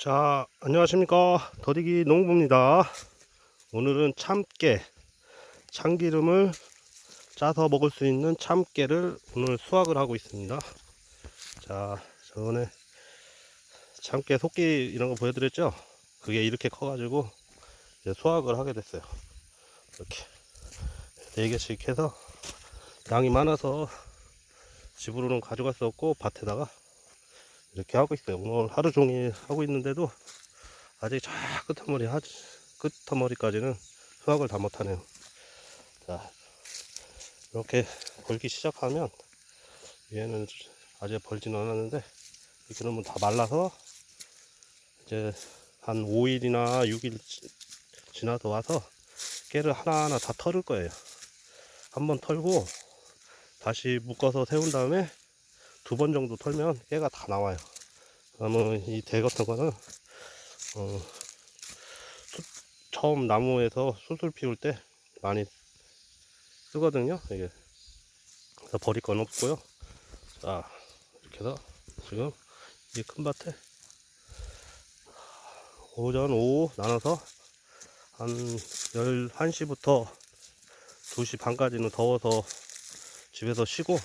자, 안녕하십니까. 더디기 농부입니다. 오늘은 참깨, 참기름을 짜서 먹을 수 있는 참깨를 오늘 수확을 하고 있습니다. 자, 저번에 참깨 속기 이런 거 보여드렸죠? 그게 이렇게 커 가지고 이제 수확을 하게 됐어요. 이렇게 네 개씩 해서 양이 많아서 집으로는 가져갈 수 없고 밭에다가 이렇게 하고 있어요. 오늘 하루 종일 하고 있는데도 아직 저 끝머리 하 끝머리까지는 수확을 다 못하네요. 자, 이렇게 벌기 시작하면 얘는 아직 벌지는 않았는데 이렇게 놓으면 다 말라서 이제 한 5일이나 6일 지나서 와서 깨를 하나하나 다 털을 거예요. 한번 털고 다시 묶어서 세운 다음에 두 번 정도 털면 깨가 다 나와요. 그러면 이 대 같은 거는 어, 수- 처음 나무에서 수술 피울 때 많이 쓰거든요. 이게 그래서 버릴 건 없고요. 자 이렇게 해서 지금 이 큰 밭에 오전 오후 나눠서 한 11시부터 2시 반까지는 더워서 집에서 쉬고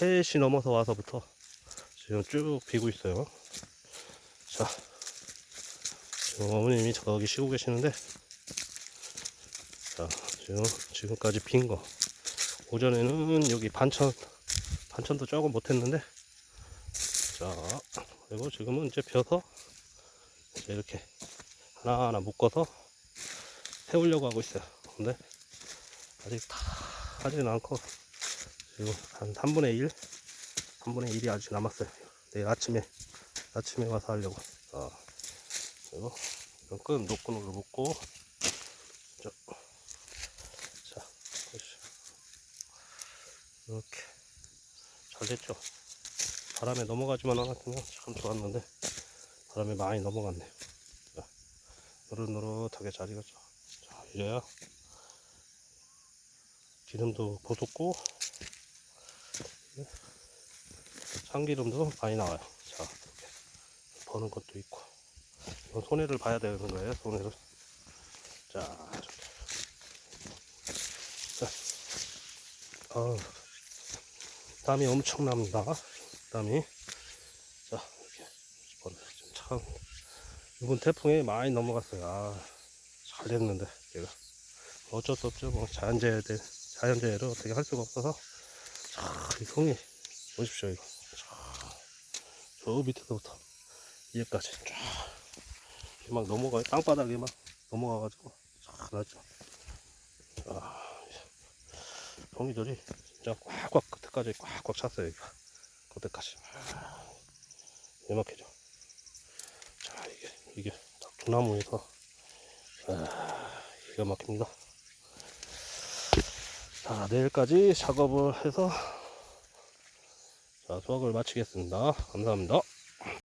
3시 넘어서 와서부터 지금 쭉 비고 있어요. 자, 지금 어머님이 저기 쉬고 계시는데, 자, 지금, 지금까지 빈 거. 오전에는 여기 반천, 반천도 조금 못했는데, 자, 그리고 지금은 이제 벼서, 이제 이렇게 하나하나 묶어서 세우려고 하고 있어요. 근데, 아직 다 하지는 않고, 지금 한 3분의 1? 3분의 1이 아직 남았어요. 내일 아침에, 아침에 와서 하려고. 자, 그리고 이건 끈 노끈으로 묶고, 자, 자. 이렇게. 잘 됐죠? 바람에 넘어가지만 않았으면 참 좋았는데, 바람에 많이 넘어갔네요. 자, 노릇노릇하게 잘 익었죠. 자, 이제야 기름도 보솟고, 참기름도 많이 나와요. 자, 이렇게 버는 것도 있고. 이건 손해를 봐야 되는 거예요, 손해를. 자, 이렇게. 자, 어, 땀이 엄청납니다. 땀이. 자, 이렇게 버려요. 참, 이번 태풍에 많이 넘어갔어요. 아, 잘 됐는데, 얘가. 어쩔 수 없죠. 뭐, 자연재해, 자연재해를 어떻게 할 수가 없어서. 자, 이 송이. 보십시오, 이거. 자, 저 밑에서부터 위에까지 쫙. 이렇게 막 넘어가요. 땅바닥에 막 넘어가가지고 쫙 나죠. 자, 송이들이 진짜 꽉꽉 끝에까지 꽉꽉 찼어요, 이거. 끝에까지. 이만큼죠. 자, 이게, 이게 딱 두나무에서, 아, 기가 막힙니다. 자, 내일까지 작업을 해서 자, 수확을 마치겠습니다. 감사합니다.